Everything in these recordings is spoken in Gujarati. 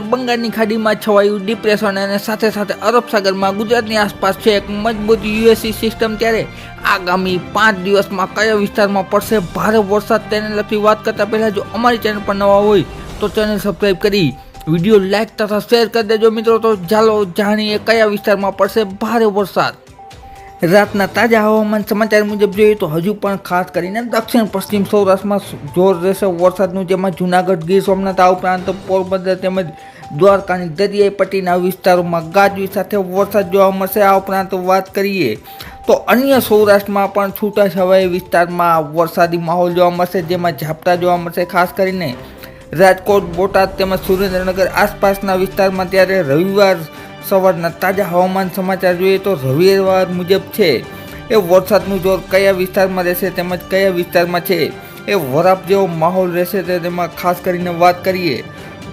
બંગાળની ખાડીમાં છવાયું ડિપ્રેશન અને સાથે સાથે અરબ સાગરમાં ગુજરાતની આસપાસ છે એક મજબૂત યુએસી સિસ્ટમ ત્યારે આગામી પાંચ દિવસમાં કયા વિસ્તારમાં પડશે ભારે વરસાદ તેને લગતી વાત કરતા પહેલા જો અમારી ચેનલ પર નવા હોય તો ચેનલ સબસ્ક્રાઈબ કરી, વીડિયો લાઇક તથા શેર કરી દેજો મિત્રો. તો ચાલો જાણીએ કયા વિસ્તારમાં પડશે ભારે વરસાદ. રાતના તાજા હવામાન સમાચાર મુજબ જોઈએ તો હજુ પણ ખાસ કરીને દક્ષિણ પશ્ચિમ સૌરાષ્ટ્રમાં જોર રહેશે વરસાદનું, જેમાં જૂનાગઢ, ગીર સોમનાથ, આ ઉપરાંત પોરબંદર તેમજ દ્વારકાની દરિયાઈ પટ્ટીના વિસ્તારોમાં ગાજવી સાથે વરસાદ જોવા મળશે. આ ઉપરાંત વાત કરીએ તો અન્ય સૌરાષ્ટ્રમાં પણ છૂટાછવાયા વિસ્તારમાં વરસાદી માહોલ જોવા મળશે, જેમાં ઝાપટા જોવા મળશે. ખાસ કરીને રાજકોટ, બોટાદ તેમજ સુરેન્દ્રનગર આસપાસના વિસ્તારમાં ત્યારે રવિવાર સવારના તાજા હવામાન સમાચાર જોઈએ તો રવિવાર મુજબ છે. એ વરસાદનું જોર કયા વિસ્તારમાં રહેશે તેમજ કયા વિસ્તારમાં છે? એ વરાપ જેવો માહોલ રહેશે તેમાં ખાસ કરીને વાત કરીએ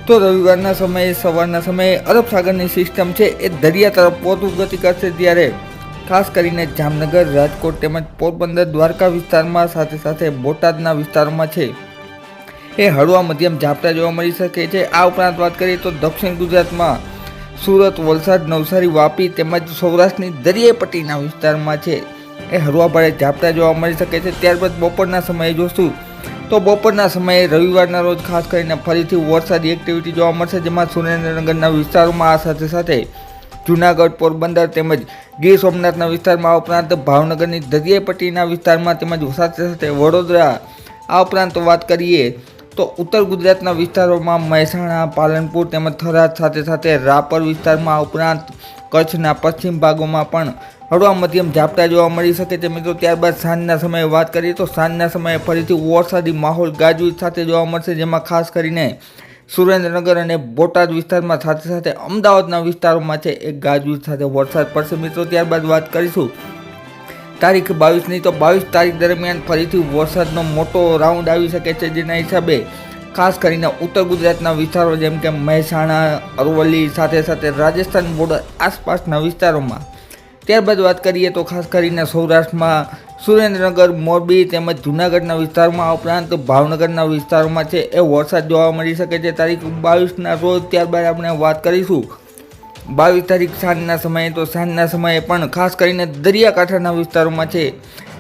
તો રવિવારના સમયે, સવારના સમયે અરબ સાગરની સિસ્ટમ છે એ દરિયા તરફ પોતું ગતિ કરશે ત્યારે ખાસ કરીને જામનગર, રાજકોટ તેમજ પોરબંદર, દ્વારકા વિસ્તારમાં સાથે સાથે બોટાદના વિસ્તારોમાં છે. એ હળવા મધ્યમ ઝાપટા જોવા મળી શકે છે. આ ઉપરાંત વાત કરીએ તો દક્ષિણ ગુજરાતમાં સુરત, વલસાડ, નવસારી, વાપી તેમજ સૌરાષ્ટ્રની દરિયાપટ્ટીના વિસ્તારમાં છે. એ હળવા ભારે ઝાપટા જોવા મળી શકે છે. ત્યારબાદ બપોરના સમયે જોશું તો બપોરના સમયે રવિવારના રોજ ખાસ કરીને ફરીથી વરસાદી એક્ટિવિટી જોવા મળશે, જેમાં સુરેન્દ્રનગરના વિસ્તારોમાં આ સાથે સાથે જૂનાગઢ, પોરબંદર તેમજ ગીર સોમનાથના વિસ્તારમાં આ ઉપરાંત ભાવનગરની દરિયાઈ પટ્ટીના વિસ્તારમાં તેમજ સાથે સાથે વડોદરા આ ઉપરાંત વાત કરીએ તો ઉત્તર ગુજરાતના વિસ્તારોમાં મહેસાણા, પાલનપુર તેમજ થરાદ સાથે સાથે રાપર વિસ્તારમાં ઉપરાંત કચ્છના પશ્ચિમ ભાગોમાં પણ હળવા મધ્યમ ઝાપટા જોવા મળી શકે છે. મિત્રો, ત્યારબાદ સાંજના સમયે વાત કરીએ તો સાંજના સમયે ફરીથી વરસાદી માહોલ ગાજવીજ સાથે જોવા મળશે, જેમાં ખાસ કરીને સુરેન્દ્રનગર અને બોટાદ વિસ્તારમાં સાથે સાથે અમદાવાદના વિસ્તારોમાં છે, એક ગાજવીજ સાથે વરસાદ પડશે. મિત્રો, ત્યારબાદ વાત કરીશું તારીખ બાવીસની તો બાવીસ તારીખ દરમિયાન ફરીથી વરસાદનો મોટો રાઉન્ડ આવી શકે છે જેના હિસાબે ખાસ કરીને ઉત્તર ગુજરાતના વિસ્તારો જેમ કે મહેસાણા, અરવલ્લી સાથે સાથે રાજસ્થાન બોર્ડર આસપાસના વિસ્તારોમાં. ત્યારબાદ વાત કરીએ તો ખાસ કરીને સૌરાષ્ટ્રમાં સુરેન્દ્રનગર, મોરબી તેમજ જૂનાગઢના વિસ્તારમાં ઉપરાંત ભાવનગરના વિસ્તારોમાં છે. એ વરસાદ જોવા મળી શકે છે તારીખ બાવીસના રોજ. ત્યારબાદ આપણે વાત કરીશું બાવીસ તારીખ સાંજના સમયે તો સાંજના સમયે પણ ખાસ કરીને દરિયાકાંઠાના વિસ્તારોમાં છે.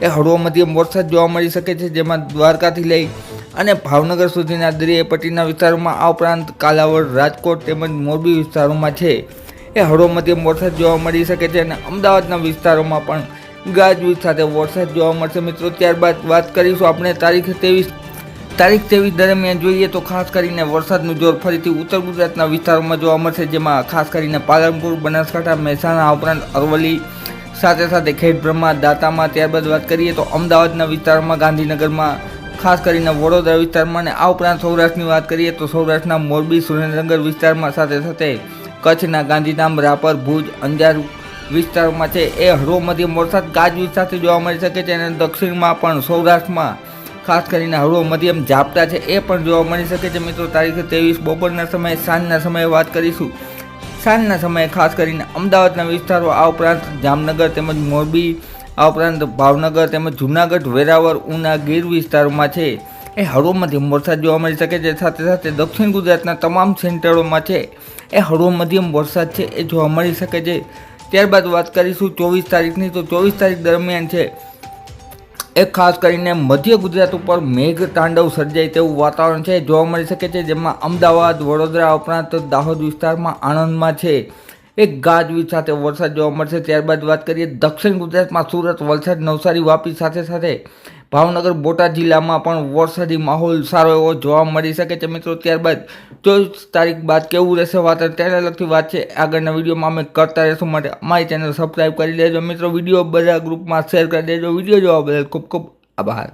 એ હળવો મધ્યમ વરસાદ જોવા મળી શકે છે, જેમાં દ્વારકાથી લઈ અને ભાવનગર સુધીના દરિયાઈ પટ્ટીના વિસ્તારોમાં આ ઉપરાંત કાલાવડ, રાજકોટ તેમજ મોરબી વિસ્તારોમાં છે. એ હળવો મધ્યમ વરસાદ જોવા મળી શકે છે અને અમદાવાદના વિસ્તારોમાં પણ ગાજવીજ સાથે વરસાદ જોવા મળશે. મિત્રો, ત્યારબાદ વાત કરીશું આપણે તારીખ ત્રેવીસ તારીખ તેવી દરમિયાન જોઈએ તો ખાસ કરીને વરસાદનું જોર ફરીથી ઉત્તર ગુજરાતના વિસ્તારોમાં જોવા મળશે, જેમાં ખાસ કરીને પાલનપુર, બનાસકાંઠા, મહેસાણા, ઉપરાંત અરવલ્લી સાથે સાથે ખેડબ્રહ્મા દાતામાં ત્યારબાદ વાત કરીએ તો અમદાવાદના વિસ્તારમાં, ગાંધીનગરમાં, ખાસ કરીને વડોદરા વિસ્તારમાં અને આ ઉપરાંત સૌરાષ્ટ્રની વાત કરીએ તો સૌરાષ્ટ્રના મોરબી, સુરેન્દ્રનગર વિસ્તારમાં સાથે સાથે કચ્છના ગાંધીધામ, રાપર, ભુજ, અંજાર વિસ્તારમાં છે. એ હળવો મધ્યમ વરસાદ ગાજવીજ સાથે જોવા મળી શકે છે અને દક્ષિણમાં પણ સૌરાષ્ટ્રમાં ખાસ કરીને હળવો મધ્યમ ઝાપટા છે, એ પણ જોવા મળી શકે છે. મિત્રો, તારીખ ત્રેવીસ બપોરના સમયે, સાંજના સમયે વાત કરીશું. સાંજના સમયે ખાસ કરીને અમદાવાદના વિસ્તારો, આ ઉપરાંત જામનગર તેમજ મોરબી, આ ઉપરાંત ભાવનગર તેમજ જૂનાગઢ, વેરાવળ, ઉના, ગીર વિસ્તારોમાં છે. એ હળવો મધ્યમ વરસાદ જોવા મળી શકે છે. સાથે સાથે દક્ષિણ ગુજરાતના તમામ સેન્ટરોમાં છે, એ હળવો મધ્યમ વરસાદ છે, એ જોવા મળી શકે છે. ત્યારબાદ વાત કરીશું ચોવીસ તારીખની. તો ચોવીસ તારીખ દરમિયાન છે એ ખાસ કરીને મધ્ય ગુજરાત ઉપર મેઘ તાંડવ સર્જાય તેવું વાતાવરણ છે, જોવા મળી શકે છે, જેમાં અમદાવાદ, વડોદરા ઉપરાંત દાહોદ વિસ્તારમાં આણંદમાં છે. એક ગાજવીજ સાથે વરસાદ જોવા મળશે, ત્યારબાદ વાત કરીએ દક્ષિણ ગુજરાતમાં સુરત વલસાડ નવસારી વાપી સાથે સાથે. ભાવનગર બોટાદ જિલ્લામાં પણ વરસાદી માહોલ સારો એવો જોવા મળી શકે છે મિત્રો. ત્યારબાદ ચોવીસ તારીખ બાદ કેવું રહેશે વાતાવરણ તેને લગતી વાત છે. આગળના વિડીયોમાં અમે કરતા રહેશું માટે અમારી ચેનલ સબસ્ક્રાઈબ કરી દેજો. મિત્રો, વીડિયો બધા ગ્રુપમાં શેર કરી દેજો. વીડિયો જોવા બદલ ખૂબ ખૂબ આભાર.